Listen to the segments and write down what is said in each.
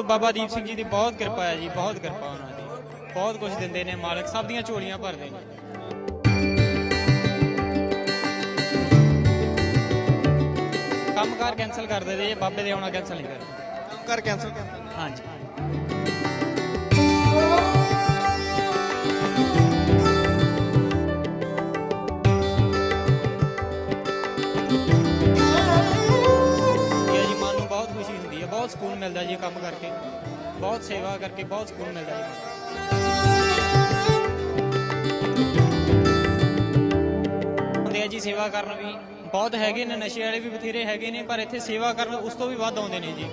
ਗੁਰੂ ਬਾਬਾ ਦੀਪ ਸਿੰਘ ਜੀ ਦੀ ਬਹੁਤ ਕਿਰਪਾ ਹੈ ਜੀ ਬਹੁਤ ਕਿਰਪਾ ਉਹਨਾਂ ਦੀ। ਬਹੁਤ ਕੁਝ ਦਿੰਦੇ ਨੇ ਮਾਲਕ ਸਭ ਦੀਆਂ ਝੋਲੀਆਂ ਭਰਦੇ ਨੇ। ਕੰਮਕਾਰ ਕੈਨਸਲ ਕਰ ਦੇ ਜੇ ਬਾਬੇ ਦੇ ਆਉਣਾ ਕੈਨਸਲ ਨਹੀਂ ਕਰਦੇ ਕੰਮ ਕਰ ਕੈਂਸਲ ਕਰ ਦਿੰਦੇ। ਹਾਂਜੀ। ਮਿਲਦਾ ਜੀ ਕੰਮ ਕਰਕੇ। ਬਹੁਤ ਸੇਵਾ ਕਰਕੇ, ਬਹੁਤ ਸਕੂਨ ਮਿਲਦਾ ਜੀ। ਹੁੰਦੇ ਆ ਜੀ ਸੇਵਾ ਕਰਨ ਵੀ ਬਹੁਤ ਹੈਗੇ ਨੇ, ਨਸ਼ੇ ਵਾਲੇ ਵੀ ਬਥੇਰੇ ਹੈਗੇ ਨੇ, ਪਰ ਇੱਥੇ ਸੇਵਾ ਕਰਨ ਉਸ ਤੋਂ ਵੀ ਵੱਧ ਆਉਂਦੇ ਨੇ ਜੀ।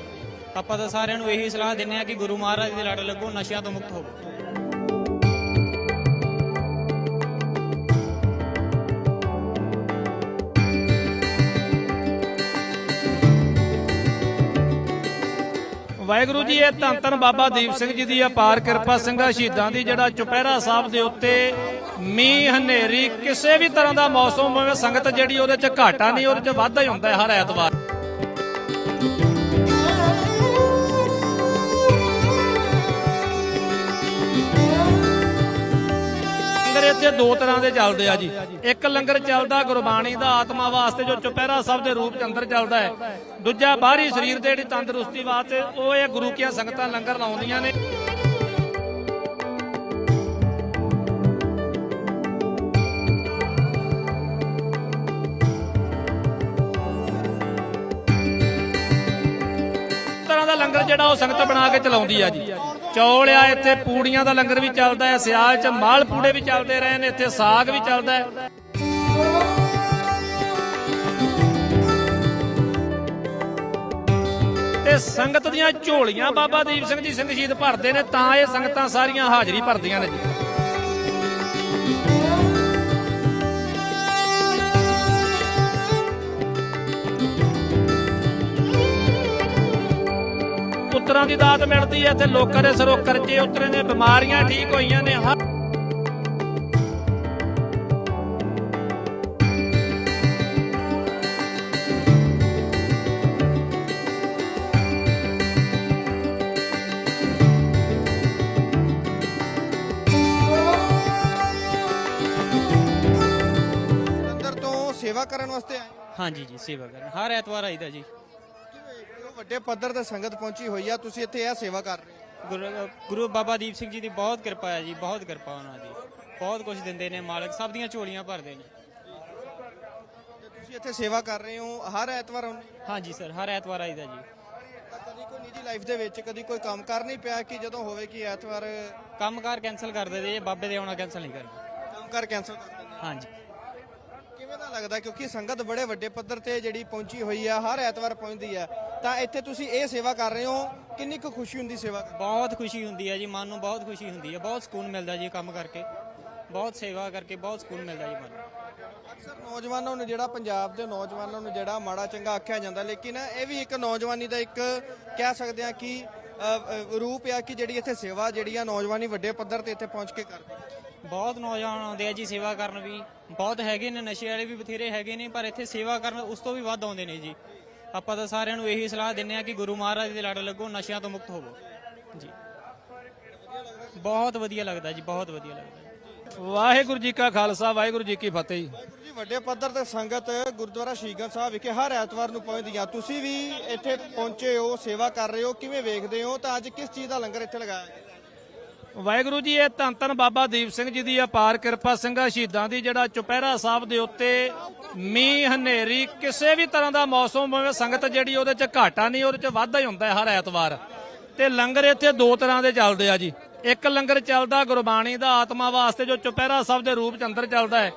ਆਪਾਂ ਤਾਂ ਸਾਰਿਆਂ ਨੂੰ ਇਹੀ ਸਲਾਹ ਦਿੰਦੇ ਆ ਕਿ ਗੁਰੂ ਮਹਾਰਾਜ ਦੇ ਲੜ ਲੱਗੋ, ਨਸ਼ਿਆਂ ਤੋਂ ਮੁਕਤ ਹੋਵੋ। ਵਾਹਿਗੁਰੂ ਜੀ, ਇਹ ਧੰਨ ਧੰਨ ਬਾਬਾ ਦੀਪ ਸਿੰਘ ਜੀ ਦੀ ਅਪਾਰ ਕਿਰਪਾ ਸਿੰਘਾਂ ਸ਼ਹੀਦਾਂ ਦੀ ਜਿਹੜਾ ਚੁਪਹਿਰਾ ਸਾਹਿਬ ਦੇ ਉੱਤੇ ਮੀਂਹ, ਹਨੇਰੀ, ਕਿਸੇ ਵੀ ਤਰ੍ਹਾਂ ਦਾ ਮੌਸਮ ਹੋਵੇ, ਸੰਗਤ ਜਿਹੜੀ ਉਹਦੇ 'ਚ ਘਾਟਾ ਨਹੀਂ, ਉਹਦੇ 'ਚ ਵਾਧਾ ਹੀ ਹੁੰਦਾ ਹੈ ਹਰ ਐਤਵਾਰ। ਦੋ ਤਰ੍ਹਾਂ ਦੇ ਚੱਲਦੇ ਆ ਜੀ। ਇੱਕ ਲੰਗਰ ਚੱਲਦਾ ਗੁਰਬਾਣੀ ਦਾ, ਆਤਮਾ ਵਾਸਤੇ ਜੋ ਚੁਪਹਿਰਾ ਸਾਹਿਬ ਦੇ ਰੂਪ ਚ ਅੰਦਰ ਚੱਲਦਾ ਹੈ। ਦੂਜਾ ਬਾਹਰੀ ਸਰੀਰ ਦੇ ਜਿਹੜੀ ਤੰਦਰੁਸਤੀ ਵਾਸਤੇ, ਉਹ ਇਹ ਗੁਰੂ ਕੀਆਂ ਸੰਗਤਾਂ ਲੰਗਰ ਲਾਉਂਦੀਆਂ ਨੇ। ਤਰ੍ਹਾਂ ਦਾ ਲੰਗਰ ਜਿਹੜਾ ਉਹ ਸੰਗਤ ਬਣਾ ਕੇ ਚਲਾਉਂਦੀ ਆ ਜੀ। ਚੌਲ ਆ, ਇੱਥੇ ਪੂੜੀਆਂ ਦਾ ਲੰਗਰ ਵੀ ਚੱਲਦਾ ਹੈ, ਸਿਆਲ ਚ ਮਾਲ ਪੂੜੇ ਵੀ ਚੱਲਦੇ ਰਹੇ ਨੇ, ਇੱਥੇ ਸਾਗ ਵੀ ਚੱਲਦਾ ਹੈ। ਤੇ ਸੰਗਤ ਦੀਆਂ ਝੋਲੀਆਂ ਬਾਬਾ ਦੀਪ ਸਿੰਘ ਜੀ ਸਿੰਘ ਸ਼ਹੀਦ ਭਰਦੇ ਨੇ, ਤਾਂ ਇਹ ਸੰਗਤਾਂ ਸਾਰੀਆਂ ਹਾਜ਼ਰੀ ਭਰਦੀਆਂ ਨੇ ਜੀ। ਪੁੱਤਰਾਂ ਦੀ ਦਾਤ ਮਿਲਦੀ ਹੈ ਤੇ ਲੋਕਾਂ ਦੇ ਸਿਰੋਂ ਕਰਜ਼ੇ ਉਤਰੇ ਨੇ ਬਿਮਾਰੀਆਂ ਠੀਕ ਹੋਈਆਂ ਨੇ ਸੇਵਾ ਕਰਨ ਵਾਸਤੇ ਆਏ ਹਾਂਜੀ ਜੀ ਸੇਵਾ ਕਰਨ। ਹਰ ਐਤਵਾਰ ਆਈਦਾ ਜੀ। ਵੱਡੇ ਪੱਧਰ ਤੇ ਸੰਗਤ ਪਹੁੰਚੀ ਹੋਈ ਆ ਤੁਸੀਂ ਇੱਥੇ ਇਹ ਸੇਵਾ ਕਰ ਰਹੇ ਹੋ। ਗੁਰੂ ਗੁਰੂ ਬਾਬਾ ਦੀਪ ਸਿੰਘ ਜੀ ਦੀ ਬਹੁਤ ਕਿਰਪਾ ਹੈ ਜੀ ਬਹੁਤ ਕਿਰਪਾ ਉਹਨਾਂ ਦੀ। ਬਹੁਤ ਕੁਝ ਦਿੰਦੇ ਨੇ ਮਾਲਕ ਸਭ ਦੀਆਂ ਝੋਲੀਆਂ ਭਰਦੇ ਨੇ। ਤੇ ਤੁਸੀਂ ਇੱਥੇ ਸੇਵਾ ਕਰ ਰਹੇ ਹੋ ਹਰ ਐਤਵਾਰ ਆਉਂਦੇ ਹੋ? ਹਾਂਜੀ ਸਰ ਹਰ ਐਤਵਾਰ ਆਈਦਾ ਜੀ। ਤਾਂ ਕਦੀ ਕੋਈ ਨਿੱਜੀ ਲਾਈਫ ਦੇ ਵਿੱਚ ਕਦੀ ਕੋਈ ਕੰਮ ਕਰ ਨਹੀਂ ਪਿਆ ਕਿ ਜਦੋਂ ਹੋਵੇ ਕਿ ਐਤਵਾਰ ਕੰਮਕਾਰ ਕੈਨਸਲ ਕਰ ਦੇ ਜੇ ਬਾਬੇ ਦੇ ਆਉਣਾ ਕੈਨਸਲ ਨਹੀਂ ਕਰਦੇ। ਕੰਮ ਕਰ ਕੈਂਸਲ ਕਰ ਦਿੰਦੇ ਹਾਂਜੀ। ਕਿਵੇਂ ਦਾ ਲੱਗਦਾ? ਕਿਉਂਕਿ ਸੰਗਤ ਬੜੇ ਵੱਡੇ ਪੱਧਰ ਤੇ ਜਿਹੜੀ ਪਹੁੰਚੀ ਹੋਈ ਆ ਹਰ ਐਤਵਾਰ ਪਹੁੰਚਦੀ ਆ। ਤਾਂ ਇੱਥੇ ਤੁਸੀਂ ਇਹ ਸੇਵਾ ਕਰ ਰਹੇ ਹੋ। ਕਿੰਨੀ ਕੁ ਖੁਸ਼ੀ ਹੁੰਦੀ ਸੇਵਾ ਬਹੁਤ ਖੁਸ਼ੀ ਹੁੰਦੀ ਹੈ ਜੀ ਮਨ ਨੂੰ ਬਹੁਤ ਖੁਸ਼ੀ ਹੁੰਦੀ ਹੈ ਬਹੁਤ ਸਕੂਨ ਮਿਲਦਾ ਜੀ ਇਹ ਕੰਮ ਕਰਕੇ। ਬਹੁਤ ਸੇਵਾ ਕਰਕੇ ਬਹੁਤ ਸਕੂਨ ਮਿਲਦਾ ਜੀ ਮਨ ਨੂੰ। ਅਕਸਰ ਨੌਜਵਾਨਾਂ ਨੂੰ ਜਿਹੜਾ ਪੰਜਾਬ ਦੇ ਨੌਜਵਾਨਾਂ ਨੂੰ ਜਿਹੜਾ ਮਾੜਾ ਚੰਗਾ ਆਖਿਆ ਜਾਂਦਾ ਲੇਕਿਨ ਇਹ ਵੀ ਇੱਕ ਨੌਜਵਾਨੀ ਦਾ ਇੱਕ ਕਹਿ ਸਕਦੇ ਆ ਕਿ ਅ, ਅ, ਰੂਪ ਆ ਕਿ ਜਿਹੜੀ ਇੱਥੇ ਸੇਵਾ ਜਿਹੜੀ ਆ ਨੌਜਵਾਨੀ ਵੱਡੇ ਪੱਧਰ ਤੇ ਇੱਥੇ ਪਹੁੰਚ ਕੇ ਕਰਦੀ। ਬਹੁਤ ਨੌਜਵਾਨ ਆਉਂਦੇ ਆ ਜੀ ਸੇਵਾ ਕਰਨ ਵੀ। ਬਹੁਤ ਹੈਗੇ ਨੇ ਨਸ਼ੇ ਵਾਲੇ ਵੀ ਬਥੇਰੇ ਹੈਗੇ ਨੇ ਪਰ ਇੱਥੇ ਸੇਵਾ ਕਰਨ ਉਸ ਤੋਂ ਵੀ ਵੱਧ ਆਉਂਦੇ ਨੇ ਜੀ। ਆਪਾਂ ਤਾਂ ਸਾਰਿਆਂ ਨੂੰ ਇਹੀ ਸਲਾਹ ਦਿੰਦੇ ਆ ਕਿ ਗੁਰੂ ਮਹਾਰਾਜ ਦੇ ਲੜ ਲੱਗੋ ਨਸ਼ਿਆਂ ਤੋਂ ਮੁਕਤ ਹੋਵੋ। ਜੀ। ਬਹੁਤ ਵਧੀਆ ਲੱਗਦਾ ਜੀ ਬਹੁਤ ਵਧੀਆ ਲੱਗਦਾ। ਵਾਹਿਗੁਰੂ ਜੀ ਕਾ ਖਾਲਸਾ ਵਾਹਿਗੁਰੂ ਜੀ ਕੀ ਫਤਿਹ ਜੀ। ਵਾਹਿਗੁਰੂ ਜੀ ਵੱਡੇ ਪੱਧਰ ਤੇ ਸੰਗਤ ਗੁਰਦੁਆਰਾ ਸ਼ਹੀਦਗੰਜ ਸਾਹਿਬ ਵਿਖੇ ਹਰ ਐਤਵਾਰ ਨੂੰ ਪਹੁੰਚਦੀ ਆ। ਤੁਸੀਂ ਵੀ ਇੱਥੇ ਪਹੁੰਚੇ ਹੋ ਸੇਵਾ ਕਰ ਰਹੇ ਹੋ ਕਿਵੇਂ ਵੇਖਦੇ ਹੋ? ਤਾਂ ਅੱਜ ਕਿਸ ਚੀਜ਼ ਦਾ ਲੰਗਰ ਇੱਥੇ ਲਗਾਇਆ ਗਿਆ? ਵਾਹਿਗੁਰੂ ਜੀ, ਇਹ ਧੰਨ ਧੰਨ ਬਾਬਾ ਦੀਪ ਸਿੰਘ ਜੀ ਦੀ ਅਪਾਰ ਕਿਰਪਾ ਸਿੰਘਾਂ ਸ਼ਹੀਦਾਂ ਦੀ ਜਿਹੜਾ ਚੁਪਹਿਰਾ ਸਾਹਿਬ ਦੇ ਉੱਤੇ ਮੀਂਹ, ਹਨੇਰੀ, ਕਿਸੇ ਵੀ ਤਰ੍ਹਾਂ ਦਾ ਮੌਸਮ ਹੋਵੇ, ਸੰਗਤ ਜਿਹੜੀ ਉਹਦੇ 'ਚ ਘਾਟਾ ਨਹੀਂ, ਉਹਦੇ 'ਚ ਵਾਧਾ ਹੀ ਹੁੰਦਾ ਹਰ ਐਤਵਾਰ। ਤੇ ਲੰਗਰ ਇੱਥੇ ਦੋ ਤਰ੍ਹਾਂ ਦੇ ਚੱਲਦੇ ਆ ਜੀ। ਇੱਕ ਲੰਗਰ ਚੱਲਦਾ ਗੁਰਬਾਣੀ ਦਾ, ਆਤਮਾ ਵਾਸਤੇ ਜੋ ਚੁਪਹਿਰਾ ਸਾਹਿਬ ਦੇ ਰੂਪ ਚ ਅੰਦਰ ਚੱਲਦਾ ਹੈ।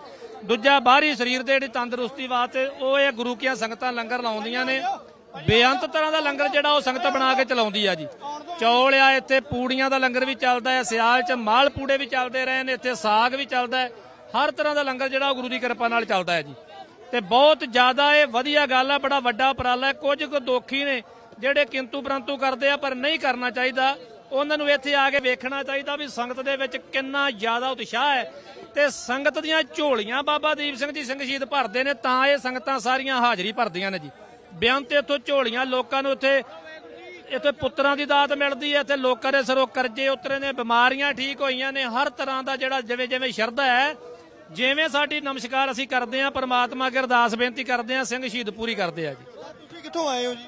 ਦੂਜਾ ਬਾਹਰੀ ਸਰੀਰ ਦੇ ਜਿਹੜੀ ਤੰਦਰੁਸਤੀ ਵਾਸਤੇ ਉਹ ਇਹ ਗੁਰੂ ਕੀਆਂ ਸੰਗਤਾਂ ਲੰਗਰ ਲਾਉਂਦੀਆਂ ਨੇ। ਬੇਅੰਤ ਤਰ੍ਹਾਂ ਦਾ ਲੰਗਰ ਜਿਹੜਾ ਉਹ ਸੰਗਤ ਬਣਾ ਕੇ ਚਲਾਉਂਦੀ ਆ ਜੀ। ਚੌਲ ਆ ਇੱਥੇ, ਪੂੜੀਆਂ ਦਾ ਲੰਗਰ ਵੀ ਚੱਲਦਾ ਹੈ ਸਿਆਲ ਚ ਮਾਲ ਪੂੜੇ ਵੀ ਚੱਲਦੇ ਰਹੇ ਨੇ, ਇੱਥੇ ਸਾਗ ਵੀ ਚੱਲਦਾ ਹੈ। ਹਰ ਤਰ੍ਹਾਂ ਦਾ ਲੰਗਰ ਜਿਹੜਾ ਉਹ ਗੁਰੂ ਦੀ ਕਿਰਪਾ ਨਾਲ ਚੱਲਦਾ ਹੈ ਜੀ। ਤੇ ਬਹੁਤ ਜ਼ਿਆਦਾ ਇਹ ਵਧੀਆ ਗੱਲ ਹੈ ਬੜਾ ਵੱਡਾ ਉਪਰਾਲਾ ਹੈ। ਕੁਝ ਕੁ ਦੋਖੀ ਨੇ ਜਿਹੜੇ ਕਿੰਤੂ ਪਰੰਤੂ ਕਰਦੇ ਆ, ਪਰ ਨਹੀਂ ਕਰਨਾ ਚਾਹੀਦਾ। ਉਹਨਾਂ ਨੂੰ ਇੱਥੇ ਆ ਕੇ ਵੇਖਣਾ ਚਾਹੀਦਾ ਵੀ ਸੰਗਤ ਦੇ ਵਿੱਚ ਕਿੰਨਾ ਜ਼ਿਆਦਾ ਉਤਸ਼ਾਹ ਹੈ। ਤੇ ਸੰਗਤ ਦੀਆਂ ਝੋਲੀਆਂ ਬਾਬਾ ਦੀਪ ਸਿੰਘ ਜੀ ਸਿੰਘ ਸ਼ਹੀਦ ਭਰਦੇ ਨੇ, ਤਾਂ ਇਹ ਸੰਗਤਾਂ ਸਾਰੀਆਂ ਹਾਜ਼ਰੀ ਭਰਦੀਆਂ ਨੇ ਜੀ। ਬਿਆਨ ਤੇ ਇੱਥੋਂ ਝੋਲੀਆਂ ਲੋਕਾਂ ਨੂੰ ਉੱਥੇ ਇੱਥੇ ਪੁੱਤਰਾਂ ਦੀ ਦਾਤ ਮਿਲਦੀ ਹੈ ਇੱਥੇ ਲੋਕਾਂ ਦੇ ਸਿਰੋਂ ਕਰਜ਼ੇ ਉਤਰੇ ਨੇ ਬਿਮਾਰੀਆਂ ਠੀਕ ਹੋਈਆਂ ਨੇ ਹਰ ਤਰ੍ਹਾਂ ਦਾ ਜਿਹੜਾ ਜਿਵੇਂ ਜਿਵੇਂ ਸ਼ਰਧਾ ਹੈ ਜਿਵੇਂ ਸਾਡੀ ਨਮਸਕਾਰ ਅਸੀਂ ਕਰਦੇ ਹਾਂ ਪਰਮਾਤਮਾ ਅੱਗੇ ਅਰਦਾਸ ਬੇਨਤੀ ਕਰਦੇ ਹਾਂ ਸਿੰਘ ਸ਼ਹੀਦ ਪੂਰੀ ਕਰਦੇ ਆ ਜੀ। ਤੁਸੀਂ ਕਿੱਥੋਂ ਆਏ ਹੋ ਜੀ?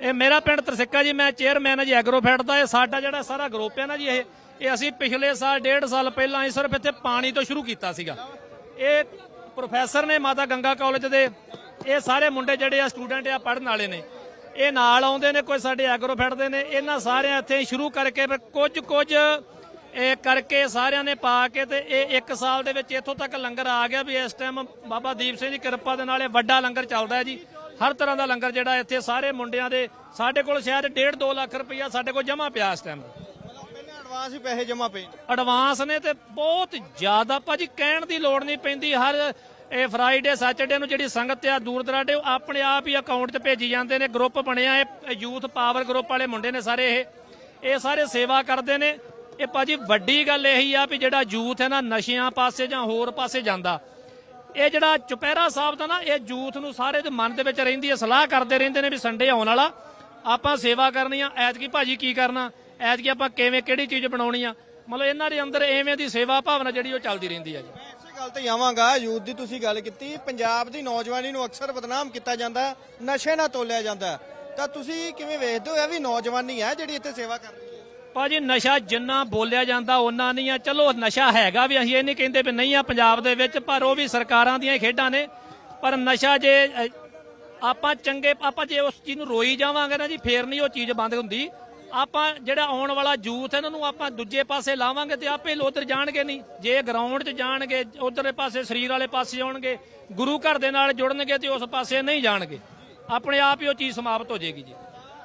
ਇਹ ਮੇਰਾ ਪਿੰਡ ਤਰਸਿੱਕਾ ਜੀ ਮੈਂ ਚੇਅਰਮੈਨ ਹਾਂ ਜੀ ਐਗਰੋਫੈਟ ਦਾ ਇਹ ਸਾਡਾ ਜਿਹੜਾ ਸਾਰਾ ਗਰੁੱਪ ਹੈ ਨਾ ਜੀ ਇਹ ਇਹ ਅਸੀਂ ਪਿਛਲੇ ਸਾਲ ਡੇਢ ਸਾਲ ਪਹਿਲਾਂ ਹੀ ਸਿਰਫ ਇੱਥੇ ਪਾਣੀ ਤੋਂ ਸ਼ੁਰੂ ਕੀਤਾ ਸੀਗਾ। ਇਹ ਪ੍ਰੋਫੈਸਰ ਨੇ ਮਾਤਾ ਗੰਗਾ ਕਾਲਜ ਦੇ ਇਹ ਸਾਰੇ ਮੁੰਡੇ ਜਿਹੜੇ ਆ ਸਟੂਡੈਂਟ ਆ ਪੜ੍ਹਨ ਵਾਲੇ ਨੇ। ਇਹ ਨਾਲ ਆਉਂਦੇ ਨੇ ਕੋਈ ਸਾਡੇ ਐਗਰੋਫੈਟ ਦੇ ਨੇ। ਇਹਨਾਂ ਸਾਰਿਆਂ ਇੱਥੇ ਸ਼ੁਰੂ ਕਰਕੇ ਫਿਰ ਕੁਝ ਕੁਝ ਇਹ ਕਰਕੇ ਸਾਰਿਆਂ ਨੇ ਪਾ ਕੇ ਤੇ ਇਹ ਇੱਕ ਸਾਲ ਦੇ ਵਿੱਚ ਇੱਥੋਂ ਤੱਕ ਲੰਗਰ ਆ ਗਿਆ ਵੀ ਇਸ ਟਾਈਮ ਬਾਬਾ ਦੀਪ ਸਿੰਘ ਦੀ ਕਿਰਪਾ ਦੇ ਨਾਲ ਇਹ ਵੱਡਾ ਲੰਗਰ ਚੱਲਦਾ ਹੈ ਜੀ। ਹਰ ਤਰ੍ਹਾਂ ਦਾ ਲੰਗਰ ਜਿਹੜਾ ਇੱਥੇ ਸਾਰੇ ਮੁੰਡਿਆਂ ਦੇ ਸਾਡੇ ਕੋਲ ਸ਼ਾਇਦ 1.5 2 ਲੱਖ ਰੁਪਈਆ ਸਾਡੇ ਕੋਲ ਜਮ੍ਹਾਂ ਪਿਆ ਇਸ ਟਾਈਮ ਐਡਵਾਂਸ ਹੀ ਪੈਸੇ ਜਮ੍ਹਾਂ ਪਏ ਐਡਵਾਂਸ ਨੇ ਤੇ ਬਹੁਤ ਜ਼ਿਆਦਾ ਭਾਜੀ ਕਹਿਣ ਦੀ ਲੋੜ ਨਹੀਂ ਪੈਂਦੀ ਹਰ ਇਹ ਫਰਾਈਡੇ ਸੈਟਰਡੇ ਨੂੰ ਜਿਹੜੀ ਸੰਗਤ ਆ ਦੂਰ ਦਰਾਡੇ, ਉਹ ਆਪਣੇ ਆਪ ਹੀ ਅਕਾਊਂਟ 'ਚ ਭੇਜੀ ਜਾਂਦੇ ਨੇ ਗਰੁੱਪ ਬਣਿਆ ਇਹ ਯੂਥ ਪਾਵਰ ਗਰੁੱਪ ਵਾਲੇ ਮੁੰਡੇ ਨੇ ਸਾਰੇ ਇਹ। ਇਹ ਸਾਰੇ ਸੇਵਾ ਕਰਦੇ ਨੇ। ਇਹ ਭਾਜੀ ਵੱਡੀ ਗੱਲ ਇਹੀ ਆ ਵੀ ਜਿਹੜਾ ਯੂਥ ਹੈ ਨਾ, ਨਸ਼ਿਆਂ ਪਾਸੇ ਜਾਂ ਹੋਰ ਪਾਸੇ ਜਾਂਦਾ। ਇਹ ਜਿਹੜਾ ਚੁਪਹਿਰਾ ਸਾਹਿਬ ਦਾ ਨਾ, ਇਹ ਯੂਥ ਨੂੰ ਸਾਰੇ ਦੇ ਮਨ ਦੇ ਵਿੱਚ ਰਹਿੰਦੀ ਹੈ, ਸਲਾਹ ਕਰਦੇ ਰਹਿੰਦੇ ਨੇ ਵੀ ਸੰਡੇ ਆਉਣ ਵਾਲਾ। ਆਪਾਂ ਸੇਵਾ ਕਰਨੀ ਆ, ਐਤਕੀ ਭਾਜੀ ਕੀ ਕਰਨਾ? ਐਤਕੀ ਆਪਾਂ ਕਿਵੇਂ, ਕਿਹੜੀ ਚੀਜ਼ ਬਣਾਉਣੀ ਆ? ਮਤਲਬ ਇਹਨਾਂ ਦੇ ਅੰਦਰ ਐਵੇਂ ਦੀ ਸੇਵਾ ਭਾਵਨਾ ਜਿਹੜੀ ਉਹ ਚੱਲਦੀ ਰਹਿੰਦੀ ਹੈ ਜੀ। ਗੱਲ ਤੇ ਆਵਾਂਗਾ। ਯੂਥ ਦੀ ਤੁਸੀਂ ਗੱਲ ਕੀਤੀ, ਪੰਜਾਬ ਦੀ ਨੌਜਵਾਨੀ ਨੂੰ ਅਕਸਰ ਬਦਨਾਮ ਕੀਤਾ ਜਾਂਦਾ ਨਸ਼ੇ ਨਾਲ ਤੋਲਿਆ ਜਾਂਦਾ ਤਾਂ ਤੁਸੀਂ ਕਿਵੇਂ ਵੇਖਦੇ ਹੋ ਇਹ ਵੀ ਨੌਜਵਾਨੀ ਹੈ ਜਿਹੜੀ ਇੱਥੇ ਸੇਵਾ ਕਰ ਰਹੀ ਹੈ? ਭਾਜੀ, ਨਸ਼ਾ ਜਿੰਨਾ ਬੋਲਿਆ ਜਾਂਦਾ ਉਹਨਾਂ ਨਹੀਂ ਆ ਚਲੋ, ਨਸ਼ਾ ਹੈਗਾ ਵੀ, ਅਸੀਂ ਇਹ ਨਹੀਂ ਕਹਿੰਦੇ ਵੀ ਨਹੀਂ ਆ ਪੰਜਾਬ ਦੇ ਵਿੱਚ, ਪਰ ਉਹ ਵੀ ਸਰਕਾਰਾਂ ਦੀਆਂ ਖੇਡਾਂ ਨੇ। ਪਰ ਨਸ਼ਾ ਜੇ ਆਪਾਂ ਚੰਗੇ, ਆਪਾਂ ਜੇ ਉਸ ਚੀਜ਼ ਨੂੰ ਰੋਈ ਜਾਵਾਂਗੇ ਨਾ ਜੀ, ਫੇਰ ਨਹੀਂ ਉਹ ਚੀਜ਼ ਬੰਦ ਹੁੰਦੀ। ਆਪਾਂ ਜਿਹੜਾ ਆਉਣ ਵਾਲਾ ਯੂਥ ਇਹਨਾਂ ਨੂੰ ਆਪਾਂ ਦੂਜੇ ਪਾਸੇ ਲਾਵਾਂਗੇ ਤੇ ਆਪੇ ਉਧਰ ਜਾਣਗੇ ਨਹੀਂ। ਜੇ ਗਰਾਊਂਡ 'ਚ ਜਾਣਗੇ, ਉਧਰਲੇ ਪਾਸੇ ਸਰੀਰ ਵਾਲੇ ਪਾਸੇ ਆਉਣਗੇ, ਗੁਰੂ ਘਰ ਦੇ ਨਾਲ ਜੁੜਨਗੇ ਤੇ ਉਸ ਪਾਸੇ ਨਹੀਂ ਜਾਣਗੇ। ਆਪਣੇ ਆਪ ਹੀ ਉਹ ਚੀਜ਼ ਸਮਾਪਤ ਹੋ ਜਾਏਗੀ ਜੀ।